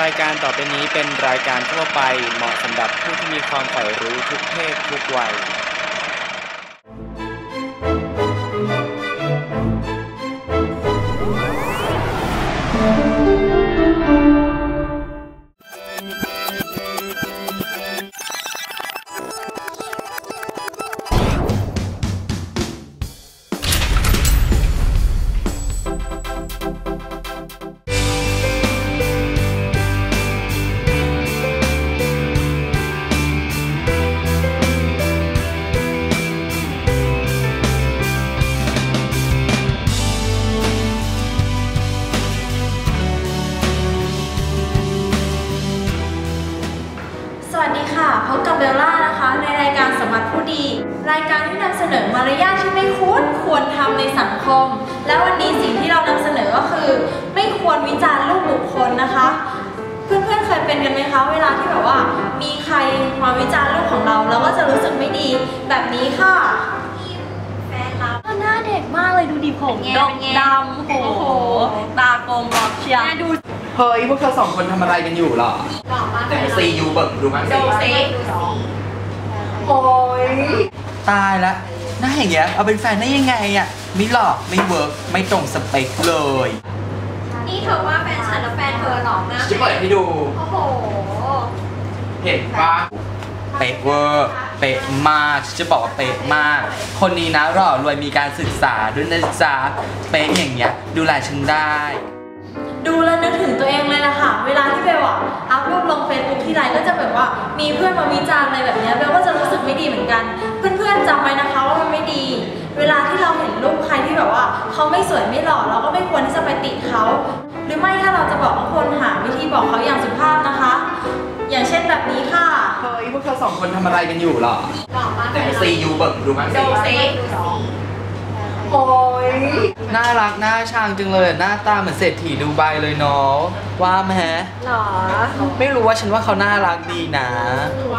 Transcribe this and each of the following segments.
รายการต่อไปนี้เป็นรายการทั่วไปเหมาะสำหรับผู้ที่มีความใฝ่รู้ทุกเพศทุกวัย บกับเบลล่านะคะ ในรายการสมบัติผู้ดี รายการที่นำเสนอมารยาทที่ไม่ควรควรทำในสังคม และวันนี้สิ่งที่เรานำเสนอก็คือ ไม่ควรวิจารณ์รูปบุคคลนะคะ เพื่อนๆเคยเป็นกันไหมคะ เวลาที่แบบว่า มีใครมาวิจารณ์รูปของเราเราก็จะรู้สึกไม่ดีแบบนี้ค่ะแฟนเราหน้าเด็กมากเลยดูดิผมเป็นไงดเป็นไงดำโอ้โห ตากลมหลอกเชียร์ดู เฮ้ย พวกเธอสองคนทำอะไรกันอยู่เหรอ หล่อมากไหนซียูเบิร์ดูมั้งสิดูสิดูสิโอ้ยตายละหน้าอย่างเงี้ยเอาเป็นแฟนได้ยังไงอะไม่หลอกไม่เวิร์กไม่ตรงสเปคเลย นี่เธอว่าแฟนฉันแล้วแฟนเธอหล่อมากจะเปิดให้ดู โอ้โห เห็นปะเป๊ะเวอร์เป๊ะมากฉันจะบอกว่าเป๊ะมาก คนนี้นะหล่อรวยมีการศึกษาด้วยนะจ๊ะเป๊ะอย่างเงี้ยดูแลฉันได้ ดูแล้วนึกถึง ที่ไรก็จะแบบว่ามีเพื่อนมาวิจารณ์อะไรแบบเนี้ยเบลก็จะรู้สึกไม่ดีเหมือนกัน เพื่อนๆจำไว้นะคะว่ามันไม่ดี เวลาที่เราเห็นรูปใครที่แบบว่าเขาไม่สวยไม่หล่อเราก็ไม่ควรที่จะไปติเขา หรือไม่ถ้าเราจะบอกก็ควรหาวิธีบอกเขาอย่างสุภาพนะคะ อย่างเช่นแบบนี้ค่ะเฮ้ยพวกเธอสองคนทำอะไรกันอยู่เหรอหล่อมากไหนซียูเบิร์ดูมั้งสิดูสิดูสิ โอ้ยน่ารักน่าชังจังเลยหน้าตาเหมือนเศรษฐีดูไบเลยเนาะว่าไหมหล่อไม่รู้ว่าฉันว่าเขาน่ารักดีนะ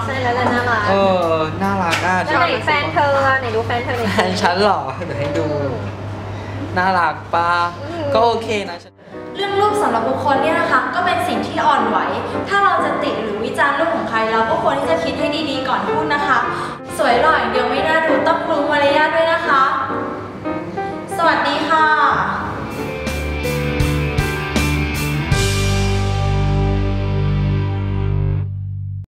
ใช่แล้วแหละน่ารักเออน่ารักอะแล้วไหนแฟนเธออะไหนดูแฟนเธอหน่อยแฟนฉันเหรอเดี๋ยวให้ดู น่ารักป้าอืมก็โอเคนะฉัน เรื่องรูปสำหรับบุคคลเนี่ยนะคะก็เป็นสิ่งที่อ่อนไหว ถ้าเราจะติหรือวิจารณ์รูปของใครเราก็ควรที่จะคิดให้ดีๆก่อนพูดนะคะ สวยหล่ออย่างเดียวไม่น่าดูต้องรู้มารยาทด้วยนะคะ